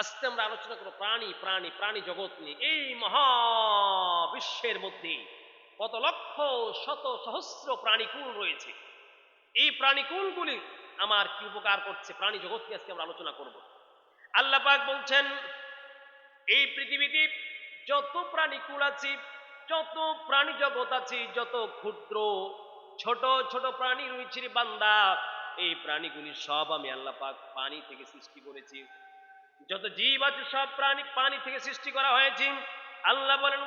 আজকে আমরা আলোচনা করব প্রাণী প্রাণী প্রাণী জগৎ নিয়ে। এই মহাবিশ্বের মধ্যে কত লক্ষ, শত, সহস্র প্রাণীকুল রয়েছে। এই প্রাণীকুলগুলি আমার কি উপকার করছে? প্রাণী জগৎ নিয়ে আজকে আমরা আলোচনা করব। আল্লাহ পাক বলছেন, এই পৃথিবীতে যত প্রাণীকুল আছে, যত প্রাণী জগৎ আছে, যত ক্ষুদ্র, ছোট ছোট প্রাণী রয়েছে বান্দা, এই প্রাণীগুলি সব আমি আল্লাহ পাক পানি থেকে সৃষ্টি করেছি। যত জীব আছে, সব প্রাণী পানি থেকে সৃষ্টি করা হয়েছে। আল্লাহ বলেন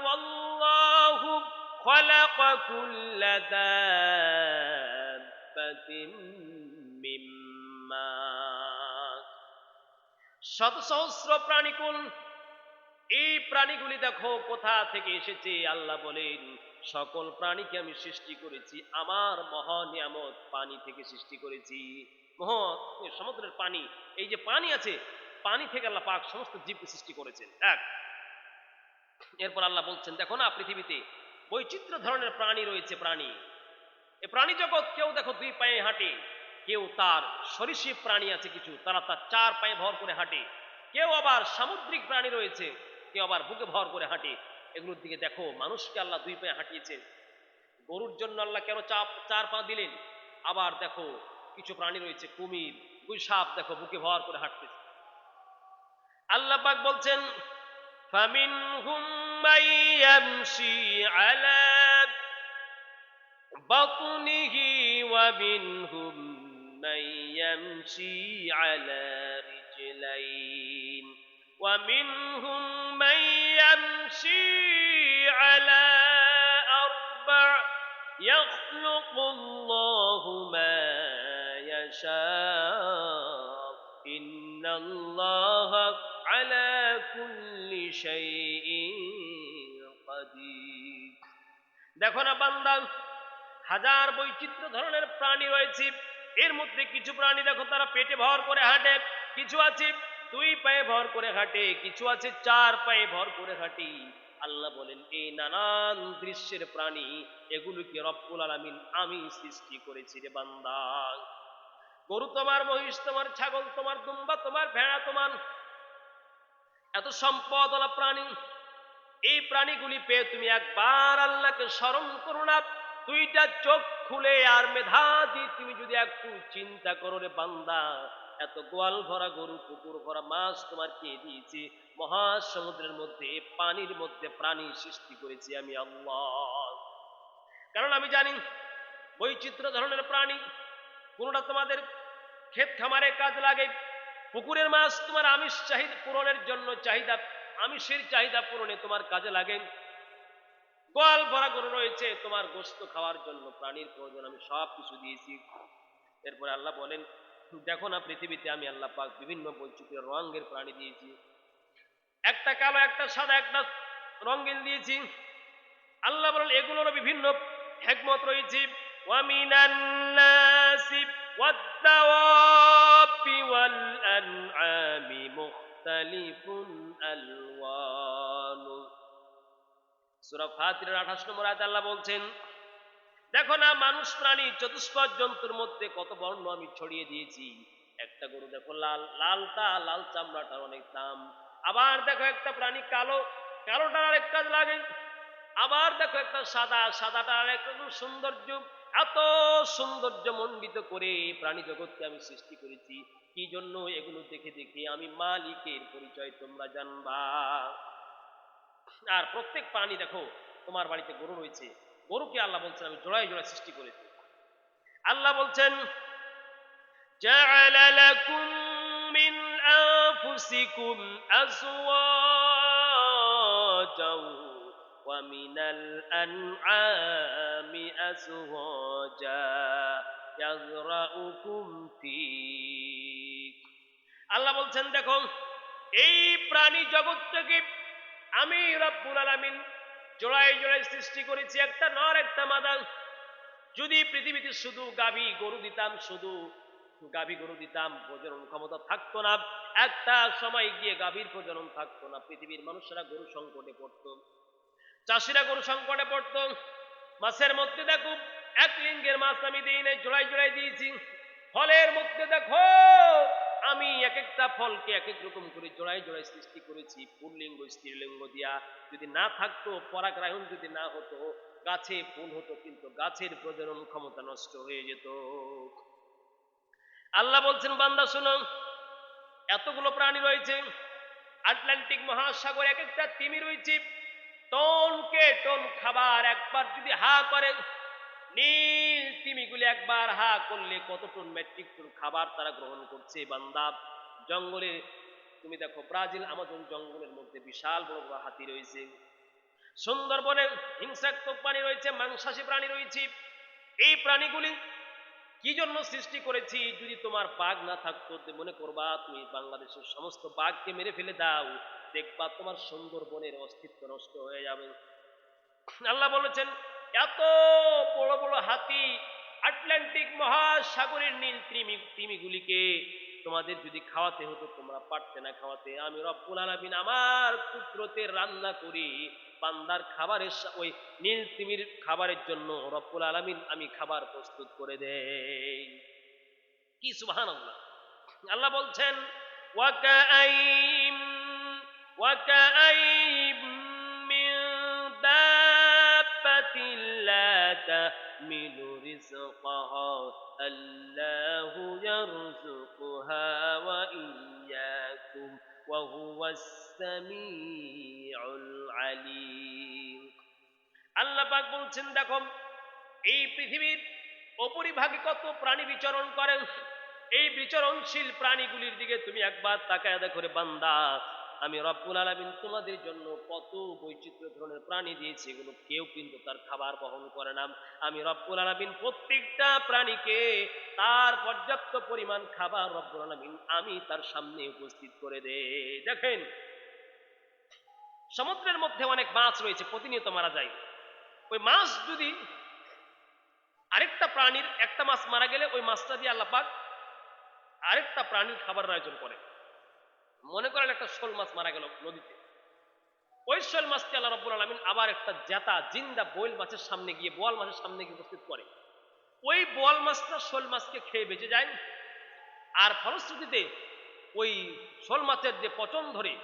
শত সহস্র প্রাণীকুল, এই প্রাণীগুলি দেখো কোথা থেকে এসেছে? আল্লাহ বলেন, সকল প্রাণীকে আমি সৃষ্টি করেছি, আমার মহা নিয়ামত পানি থেকে সৃষ্টি করেছি। মহ সমুদ্রের পানি, এই যে পানি আছে পানি থেকে আল্লাহ পাক সমস্ত জীবকে সৃষ্টি করেছেন। এক। এরপর আল্লাহ বলছেন, দেখো না, পৃথিবীতে বৈচিত্র্য ধরনের প্রাণী রয়েছে প্রাণী। এ প্রাণী জগৎ কেউ দেখো দুই পায়ে হাঁটে, কেউ তার সরীসৃপ প্রাণী আছে কিছু, তারা তার চার পায়ে ভর করে হাঁটে। কেউ আবার সামুদ্রিক প্রাণী রয়েছে, কেউ আবার বুকে ভর করে হাঁটে। এগুলোর দিকে দেখো, মানুষকে আল্লাহ দুই পায়ে হাঁটিয়েছেন। গরুর জন্য আল্লাহ কেন চাপ, চার পা দিলেন? আবার দেখো, কিছু প্রাণী রয়েছে কুমির দুই সাপ দেখো, বুকে ভর করে হাঁটতেছে। আল্লাহ পাক বলছেন فمنهم من يمشي على بطنه ومنهم من يمشي على رجلين ومنهم من يمشي على أربع يخلق الله ما يشاء إن الله على كل شيء قدير দেখো না বান্দা হাজার বৈচিত্র্য ধরনের প্রাণী রয়েছে এর মধ্যে কিছু প্রাণী দেখো তারা পেটে ভর করে হাঁটে কিছু আছে দুই পায়ে ভর করে হাঁটে কিছু আছে চার পায়ে ভর করে হাঁটি আল্লাহ বলেন এই নানান দৃশ্যের প্রাণী এগুলোকে রব্বুল আলামিন আমি সৃষ্টি করেছি রে বান্দা গরু তোমার মহিষ তোমার ছাগল তোমার দুম্বা তোমার ভেড়া তোমার এত সম্পদ প্রাণী। এই প্রাণীগুলি পেয়ে তুমি একবার আল্লাহকে স্মরণ করো না। দুইটা চোখ খুলে আর মেধা দিয়ে তুমি যদি একটু চিন্তা করো রে বান্দা, এত গোয়াল ভরা গরু পুকুর ভরা মাছ তোমার কে দিয়েছি? মহাসমুদ্রের মধ্যে, পানির মধ্যে প্রাণী সৃষ্টি করেছি আমি আল্লাহ। কারণ আমি জানি, বৈচিত্র্য ধরনের প্রাণী, কোনটা তোমাদের ক্ষেত খামারে কাজ লাগে পুকুরের মাছ তোমার আমিষ চাহিদা পূরণের জন্য চাহিদা, আমিষের চাহিদা পূরণে তোমার কাজে লাগে। গোয়াল ভরা গরু রয়েছে, তোমার গোস্ত খাওয়ার জন্য প্রাণীর প্রয়োজন, আমি সব কিছু দিয়েছি। এরপরে আল্লাহ বলেন, দেখো না পৃথিবীতে আমি আল্লাহ পাক বিভিন্ন বৈচিত্র্য রঙের প্রাণী দিয়েছি। একটা কালো, একটা সাদা, একটা রঙিন দিয়েছি। আল্লাহ বলেন, এগুলোর বিভিন্ন হেকমত রয়েছে। ওয়ামিনান্নাসি ওয়াদ্দাওয়া والأنعام مختلف ألوانه সুরা ফাতিরের আঠাশ নম্বর আয়াত আল্লাহ বলছেন দেখো না মানুষ প্রাণী চতুষ্পদ জন্তুর মধ্যে কত বর্ণ আমি ছড়িয়ে দিয়েছি একটা গরু দেখো লাল লালটা লাল চামড়াটার অনেক দাম আবার দেখো একটা প্রাণী কালো কালোটার আরেক কাজ লাগে আবার দেখো একটা সাদা সাদাটা আরেক রকম সৌন্দর্য এত সৌন্দর্য মণ্ডিত করে প্রাণী জগৎকে আমি সৃষ্টি করেছি কি জন্য এগুলো দেখে দেখে আমি মালিকের পরিচয় তোমরা জানবা আর প্রত্যেক প্রাণী দেখো তোমার বাড়িতে গরু রয়েছে গরুকে আল্লাহ বলছেন আমি জোড়ায় জোড়ায় সৃষ্টি করেছি আল্লাহ বলছেন جعل لكم من أنفسكم أزواجا ومن الأنعام أزواجا يذرأكم فيه আল্লাহ বলছেন দেখো এই প্রাণী জগৎটাকে আমি রব্বুল আলামিন জোড়ায় জোড়ায় সৃষ্টি করেছি একটা নর একটা মাদা যদি পৃথিবীতে শুধু গাভী গরু দিতাম শুধু গাভী গরু দিতাম প্রজনন ক্ষমতা থাকতো না একটা সময় গিয়ে গাভীর প্রজনন থাকতো না পৃথিবীর মানুষেরা গরু সংকটে পড়তো চাষিরা গরু সংকটে পড়তো। মাছের মধ্যে দেখো, এক লিঙ্গের মাছ আমি দিই নাই জোড়াই জোড়াই দিয়েছি। ফলের মধ্যে দেখো, আমি এক একটা ফলকে এক এক রকম করে জোড়ায় জোড়ায় সৃষ্টি করেছি। পুল্লিঙ্গ স্ত্রীলিঙ্গ দিয়া যদি না থাকতো পরাগ্রায়ণ যদি না হতো, গাছে ফুল হতো, কিন্তু গাছের প্রজনন ক্ষমতা নষ্ট হয়ে যেত। আল্লাহ বলছেন, বান্দা শুনো, এতগুলো প্রাণী রয়েছে, আটলান্টিক মহাসাগর এক একটা তিমি রয়েছে। টনকে টন খাবার একবার যদি হা করে, নীল তিমিগুলি একবার হা করলে কত টন মেট্রিক টন খাবার তারা গ্রহণ করছে বান্দা। জঙ্গলে, তুমি দেখো ব্রাজিল, আমাজন জঙ্গলের মধ্যে বিশাল বড় বড় হাতি রয়েছে। সুন্দরবনে হিংসাত্মক প্রাণী রয়েছে, মাংসাশী প্রাণী রয়েছে। এই প্রাণীগুলি কি জন্য সৃষ্টি করেছি? যদি তোমার বাঘ না থাকতো মনে করবা তুমি বাংলাদেশের সমস্ত বাঘকে মেরে ফেলে দাও। দেখবা তোমার সুন্দরবনের অস্তিত্ব নষ্ট হয়ে যাবে। আল্লাহ বলেছেন, এত বড় বড় হাতি আটলান্টিক মহাসাগরের নীল তিমি, তিমিগুলিকে তোমাদের যদি খাওয়াতে হতো, তোমরা পারতে না খাওয়াতে। আমি রব্বুল আলামিন আমার পুত্রতে রান্না করি, বান্দার খাবারের ওই নীল তিমির খাবারের জন্য রব্বুল আলামিন আমি খাবার প্রস্তুত করে দেই। কি সুবহানাল্লাহ। আল্লাহ বলছেন ওয়াকাআইম ওয়াকাআইম দাব্বাতিন লা তাহমিলু রিজকাহা আল্লাহু ইয়ারযুকুহা ওয়া ইয়্যাকুম ওয়া হুয়াস সামিউল আলীম আল্লাহ পাক বলছেন, দেখো, এই পৃথিবীর অপরিভাগে কত প্রাণী বিচরণ করেন এই বিচরণশীল প্রাণীগুলির দিকে তুমি একবার তাকায় দেখো রে বান্দা। আমি রব্বুল আলামিন তোমাদের জন্য কত বৈচিত্র্য ধরনের প্রাণী দিয়েছি, এগুলো কেউ কিন্তু তার খাবার বহন করে না। আমি রব্বুল আলামিন প্রত্যেকটা প্রাণীকে তার পর্যাপ্ত পরিমাণ খাবার রব্বুল আলামিন আমি তার সামনে উপস্থিত করে দে দেখেন, সমুদ্রের মধ্যে অনেক মাছ রয়েছে, প্রতিনিয়ত মারা যায়। ওই মাছ যদি আরেকটা প্রাণীর, একটা মাছ মারা গেলে ওই মাছটা দিয়ে আল্লাহ পাক আরেকটা প্রাণীর খাবারের আয়োজন করে মনে করেন একটা শোল মাছ মারা গেল নদীতে। ওই শোল মাছকে আল্লাহ রব্বুল আলমিন আবার একটা জেতা, জিন্দা বইল মাছের সামনে গিয়ে, বোয়াল মাছের সামনে গিয়ে উপস্থিত করে। ওই বোয়াল মাছটা শোল মাছকে খেয়ে বেঁচে যায়। আর ফলশ্রুতিতে ওই শোল মাছের যে পচন ধরে,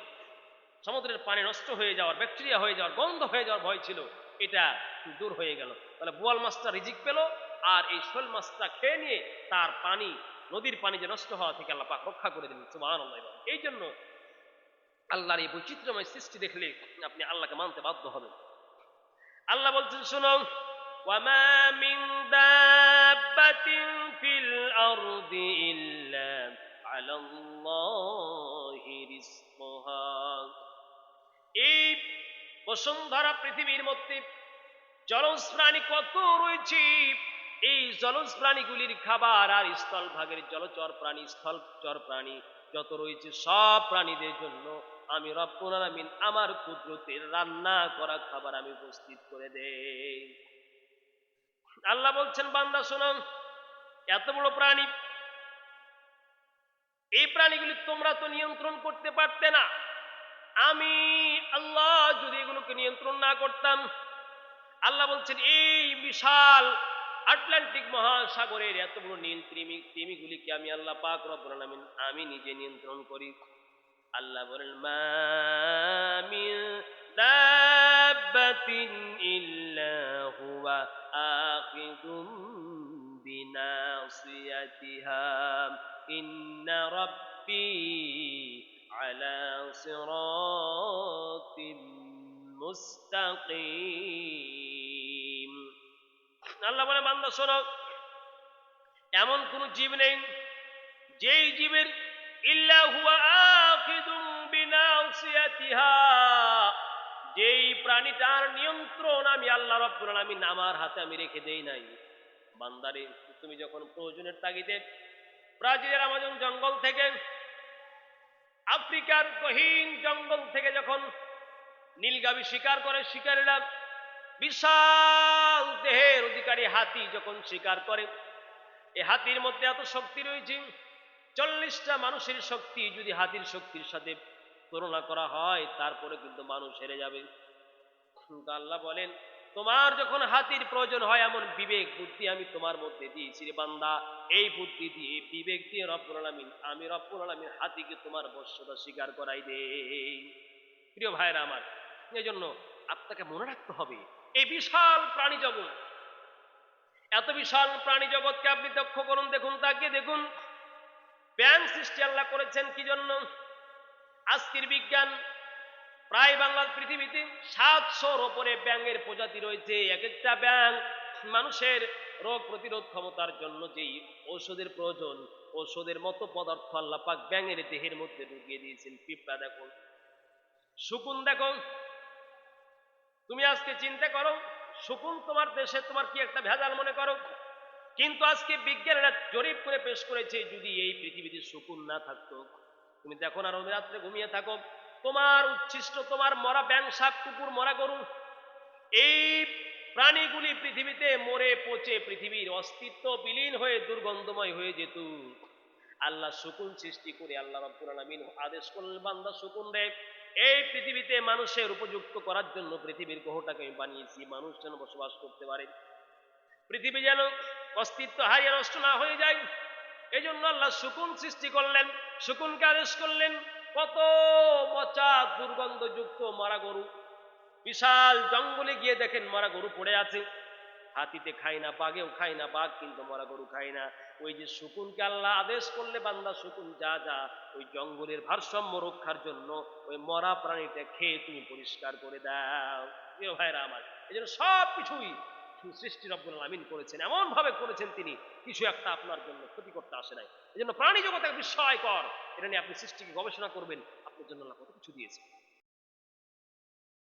সমুদ্রের পানি নষ্ট হয়ে যাওয়ার, ব্যাকটেরিয়া হয়ে যাওয়ার, গন্ধ হয়ে যাওয়ার ভয় ছিল, এটা দূর হয়ে গেল। তাহলে বোয়াল মাছটা রিজিক পেল, আর এই শোল মাছটা খেয়ে নিয়ে তার পানি নদীর পানি যে নষ্ট হওয়া থেকে আল্লাহ পাক রক্ষা করে দিলেন সুবাহ এই জন্য আল্লাহর এই বৈচিত্র্যময় সৃষ্টি দেখলে আপনি আল্লাহকে মানতে বাধ্য হবেন আল্লাহ বলছেন শোনো وما من دابة في الأرض إلا على الله رزقها এই বসুন্ধরা পৃথিবীর মধ্যে জলজ প্রাণী কত রয়েছে এই জলজ প্রাণীগুলির খাবার আর স্থল ভাগের জলচর প্রাণী, স্থলচর প্রাণী যত রয়েছে সব প্রাণীদের জন্য আমি রব্বুল আমার কুদরতের রান্না করা খাবার আমি উপস্থিত করে দেই। আল্লাহ বলছেন, বান্দা শোনো, এত বড় প্রাণী, এই প্রাণীগুলি তোমরা তো নিয়ন্ত্রণ করতে পারতে না। আমি আল্লাহ যদি এগুলোকে নিয়ন্ত্রণ না করতাম, আল্লাহ বলছেন, এই বিশাল আটলান্টিক মহাসাগরের এত বড় নীল কৃমি কৃমিগুলিকে আমি আল্লাহ পাক রব্বুল আমি নিজে নিয়ন্ত্রণ করি। আল্লাহ বলেন মুস্তাকিম। আল্লাহ বলে, বান্দা, শোনো, এমন কোন জীব নেই, যেই জীবের যেই প্রাণীটার নিয়ন্ত্রণ আমি আল্লাহ রব্বুল আলামিন আমার হাতে আমি রেখে দেই নাই। বান্দারে, তুমি যখন প্রয়োজনের তাগিদে ব্রাজিলের আমাজন জঙ্গল থেকে, আফ্রিকার গহীন জঙ্গল থেকে যখন নীলগাবি শিকার করে শিকারীরা বিশাল দেহের অধিকারী হাতি যখন শিকার করে এই হাতির মধ্যে এত শক্তি রয়েছে, চল্লিশটা মানুষের শক্তি যদি হাতির শক্তির সাথে তুলনা করা হয়, তারপরে কিন্তু মানুষ হেরে যাবে। আল্লাহ বলেন, তোমার যখন হাতির প্রয়োজন হয়, এমন বিবেক, বুদ্ধি আমি তোমার মধ্যে দিয়েছি রে বান্দা। এই বুদ্ধি দিয়ে বিবেক দিয়ে রব্বুল আলামিন, আমি রব্বুল আলামিন হাতিকে তোমার বশ্যতা স্বীকার করাই দে প্রিয় ভাইরা আমার এই জন্য আপনাকে মনে রাখতে হবে এই বিশাল প্রাণী জগৎ। এত বিশাল প্রাণী জগৎকে আপনি লক্ষ্য করুন, দেখুন তাকে দেখুন। ব্যাং সৃষ্টি আল্লাহ করেছেন কি জন্য? আজকের বিজ্ঞান প্রায় বাংলার পৃথিবীতে সাতশোর ওপরে ব্যাঙের প্রজাতি রয়েছে। এক একটা ব্যাং মানুষের রোগ প্রতিরোধ ক্ষমতার জন্য যেই ঔষধের প্রয়োজন, ঔষধের মতো পদার্থ আল্লাহ পাক ব্যাঙের দেহের মধ্যে ঢুকিয়ে দিয়েছেন। পিঁপড়া দেখো শকুন দেখো তুমি আজকে চিন্তা করো, শকুন তোমার দেশে তোমার কি একটা ভেজাল মনে করো? কিন্তু আজকে বিজ্ঞানীরা জরিপ করে পেশ করেছে, যদি এই পৃথিবীতে শকুন না থাকতো। তুমি দেখো না রবি রাত্রে ঘুমিয়ে থাকো। তোমার উচ্ছিষ্ট, তোমার মরা ব্যাং সাপ, কুকুর, মরা গরু, এই প্রাণীগুলি পৃথিবীতে মরে পচে পৃথিবীর অস্তিত্ব বিলীন হয়ে দুর্গন্ধময় হয়ে যেত। আল্লাহ শকুন সৃষ্টি করে আল্লাহ রব্বুল আলামিন আদেশ করলেন, বান্দা শকুন রে এই পৃথিবীতে মানুষের উপযুক্ত করার জন্য পৃথিবীর গ্রহটাকে আমি বানিয়েছি। মানুষ যেন বসবাস করতে পারে। পৃথিবী যেন অস্তিত্ব হারিয়ে নষ্ট না হয়ে যায়। এই জন্য আল্লাহ শকুন সৃষ্টি করলেন শকুনকে আদেশ করলেন, কত পচা দুর্গন্ধযুক্ত মারা গরু বিশাল জঙ্গলে গিয়ে দেখেন মরা গরু পড়ে আছে। হাতিতে খায় না, বাঘেও খায় না, বাঘ কিন্তু মরা গরু খায় না। ওই যে শকুনকে আল্লাহ আদেশ করলে বান্দা শকুন যা যা, ওই জঙ্গলের ভারসাম্য রক্ষার জন্য ওই মরা প্রাণীটা খেয়ে তুমি পরিষ্কার করে দাও। প্রিয় ভাইরা আমার এই জন্য সব কিছুই সৃষ্টি রব্বুল আমিন করেছেন। এমন ভাবে করেছেন তিনি, কিছু একটা আপনার জন্য ক্ষতি করতে আসে নাই। এই জন্য প্রাণী জগৎ এক বিস্ময়কর। এটা নিয়ে আপনি সৃষ্টিকে গবেষণা করবেন, আপনার জন্য আল্লাহ কত কিছু দিয়েছে।